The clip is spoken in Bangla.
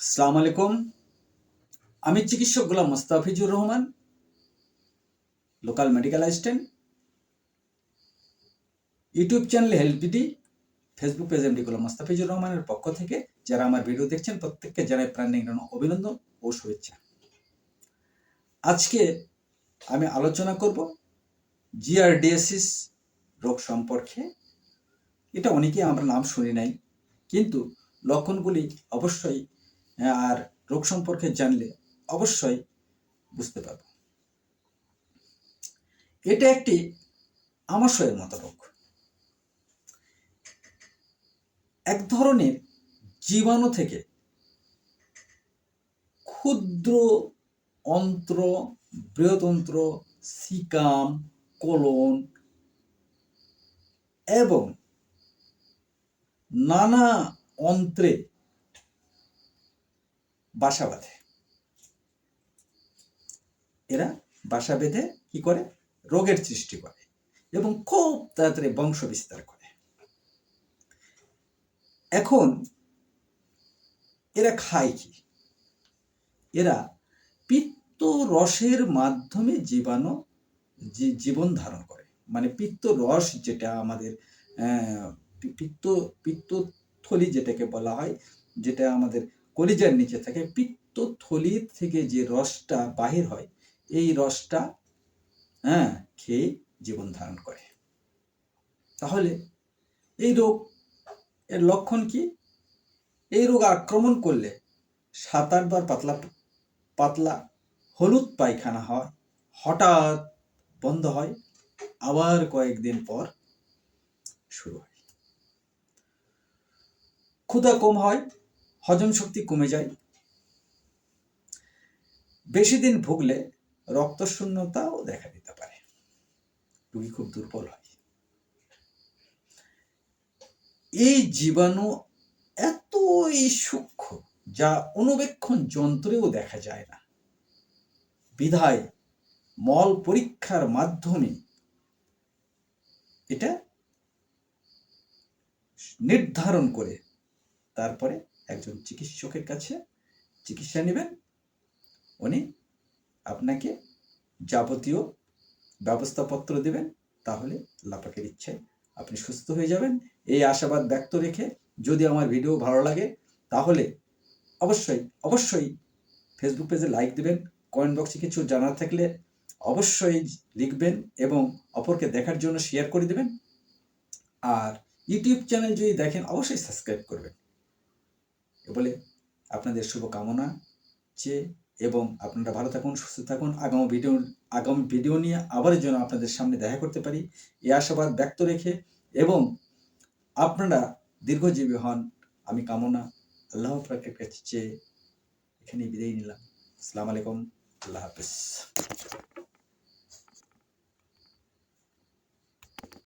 আসসালামু আলাইকুম। আমি চিকিৎসক Golam Mostafizur Rahman, local medical assistant. YouTube channel হেলপিডি Facebook page MD Golam Mostafizur রহমানের পক্ষ থেকে যারা আমার ভিডিও দেখছেন, প্রত্যেককে জানাই প্রাণ অভিনন্দন ও শুভেচ্ছা। আজকে আমি আলোচনা করব জিআরডিএসিস রোগ সম্পর্কে। এটা অনেকেই আমরা নাম শুনি নাই, কিন্তু লক্ষণগুলি অবশ্যই আর রোগ সম্পর্কে জানলে অবশ্যই বুঝতে পারব। এটা একটি আমাশয়ের মতো রোগ। এক ধরনের জীবাণু থেকে ক্ষুদ্র অন্ত্র বৃহতন্ত্র সিকাম, কোলন এবং নানা অন্ত্রে বাসা বাঁধে। এরা বাসা বেঁধে কি করে? রোগের সৃষ্টি করে এবং খুব তাড়াতাড়ি বংশ বিস্তার করে। এখন এরা খায় কি? এরা পিত্ত রসের মাধ্যমে জীবাণু জীবন ধারণ করে। মানে পিত্ত রস যেটা আমাদের পিত্ত, পিত্তথলি যেটাকে বলা হয়, যেটা আমাদের কলিজার নিচে থাকে, পিত্ত পিত্তথলি থেকে যে রসটা বাহির হয়, এই রসটা হ্যাঁ খেয়ে জীবন ধারণ করে। তাহলে এই রোগ, এর লক্ষণ কি? এই রোগ আক্রমণ করলে সাত আটবার পাতলা পাতলা হলুদ পায়খানা হয়, হঠাৎ বন্ধ হয়, আবার কয়েকদিন পর শুরু হয়। ক্ষুধা কম হয় হজম শক্তি কমে যায়। বেশি দিন ভুগলে রক্তশূন্যতাও দেখা দিতে পারে। রোগী খুব দুর্বল হয়। এই জীবাণু এতই সূক্ষ্ম যা অনুবেক্ষণ যন্ত্রেও দেখা যায় না। বিধায় মল পরীক্ষার মাধ্যমে এটা নির্ধারণ করে তারপরে একজন চিকিৎসকের কাছে চিকিৎসা নেবেন। উনি আপনাকে যাবতীয় ব্যবস্থাপত্র দেবেন, তাহলে লাপাকের ইচ্ছায় আপনি সুস্থ হয়ে যাবেন। এই আশাবাদ ব্যক্ত রেখে যদি আমার ভিডিও ভালো লাগে, তাহলে অবশ্যই অবশ্যই ফেসবুক পেজে লাইক দেবেন। কমেন্ট বক্সে কিছু জানার থাকলে অবশ্যই লিখবেন এবং অপরকে দেখার জন্য শেয়ার করে দেবেন। আর ইউটিউব চ্যানেল যদি দেখেন, অবশ্যই সাবস্ক্রাইব করবেন। বলে আপনাদের শুভকামনা চেয়ে এবং আপনারা ভালো থাকুন, সুস্থ থাকুন। আগামী ভিডিও আগামী ভিডিও নিয়ে আবার যেন আপনাদের সামনে দেখা করতে পারি এই আশাবাদ ব্যক্ত রেখে এবং আপনারা দীর্ঘজীবী হন, আমি কামনা আল্লাহ পাকের কাছে চেয়ে এখানে বিদায় নিলাম। আসসালামু আলাইকুম, আল্লাহ হাফিজ।